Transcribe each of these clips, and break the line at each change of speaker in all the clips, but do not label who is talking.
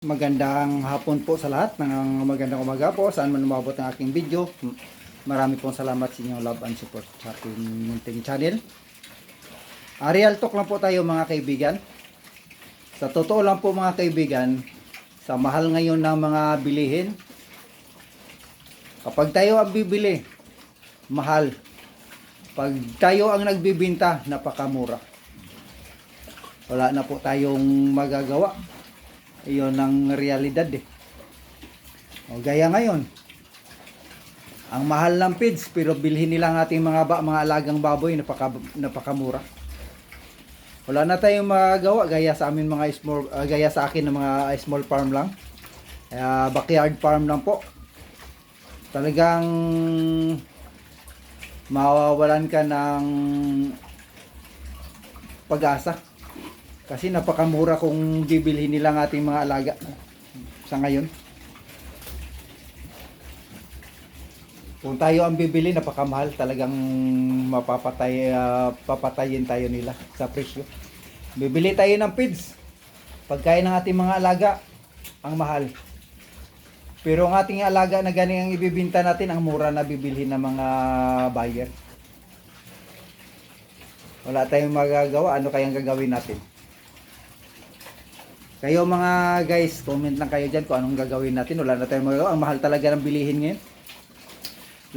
Magandang hapon po sa lahat, ng magandang umaga po, saan man umabot ang aking video. Marami pong salamat sa inyong love and support sa aking munting channel. Ah, real talk lang po tayo mga kaibigan. Sa totoo lang po mga kaibigan, sa mahal ngayon ng mga bilihin, kapag tayo ang bibili, mahal. Pag tayo ang nagbibinta, napakamura. Wala na po tayong magagawa. Iyon ang realidad eh. O, gaya ngayon, ang mahal ng feeds pero bilhin nila ang ating mga ba, mga alagang baboy napaka, napakamura. Wala na tayong magagawa gaya sa amin mga small ah, gaya sa akin ng mga small farm lang. Kaya backyard farm lang po. Talagang mawawalan ka ng pag-asa. Kasi napakamura kung bibilhin nila ang ating mga alaga sa ngayon. Kung tayo ang bibili, napakamahal. Talagang mapapatay, ah, papatayin tayo nila sa presyo. Bibili tayo ng feeds. Pagkain ng ating mga alaga, ang mahal. Pero ang ating alaga na gani ang ibibinta natin, ang mura na bibilhin ng mga buyer. Wala tayong magagawa. Ano kayang gagawin natin? Kayo mga guys, comment lang kayo dyan kung anong gagawin natin. Wala na tayong magagawa. Ang mahal talaga ng bilihin ngayon.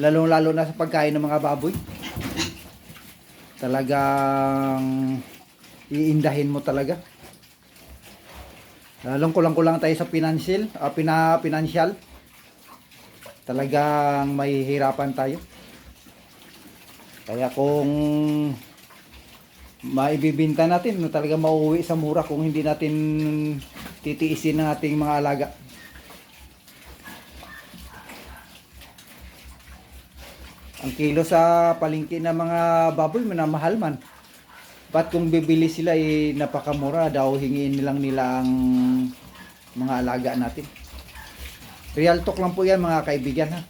Lalong lalo na sa pagkain ng mga baboy. Talagang iindahin mo talaga. Lalong kulang-kulang tayo sa financial, ah, pina, financial. Talagang mahihirapan tayo. Kaya kung maibibinta natin, no, talaga mauwi sa mura kung hindi natin titiisin ng ating mga alaga. Ang kilo sa palengke ng mga baboy, manamahal man. Ba't kung bibili sila, eh, napakamura daw, hingiin nilang nila ang mga alaga natin. Real talk lang po yan mga kaibigan ha.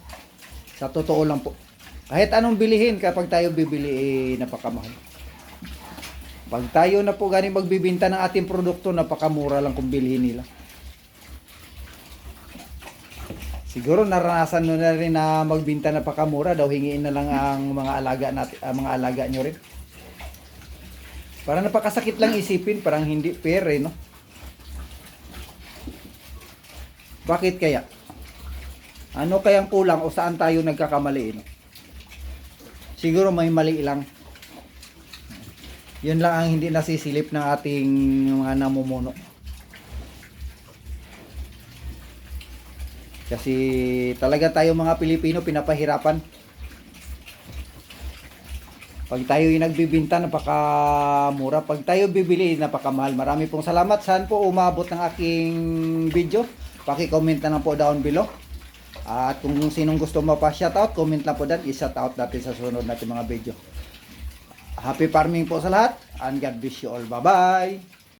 Sa totoo lang po. Kahit anong bilihin kapag tayo bibili, eh, napakamahal. Pag tayo na po ganing magbibinta ng ating produkto, napakamura lang kung bilhin nila. Siguro naranasan nyo na rin na magbinta na pakamura daw hingiin na lang ang mga alaga natin, ang mga alaga nyo rin. Parang napakasakit lang isipin, parang hindi fair eh, no? Bakit kaya? Ano kayang kulang o saan tayo nagkakamali, no? Siguro may mali lang. Yun lang ang hindi nasisilip ng ating mga namumuno. Kasi talaga tayo mga Pilipino pinapahirapan. Pag tayo yung nagbibinta, napakamura. Pag tayo bibili, napakamahal. Marami pong salamat. Saan po umabot ng aking video? Paki-comment na po down below. At kung sinong gusto mapa-shoutout, comment lang po dyan. I-shoutout natin sa sunod natin mga video. Happy farming po sa lahat. And God bless you all. Bye-bye.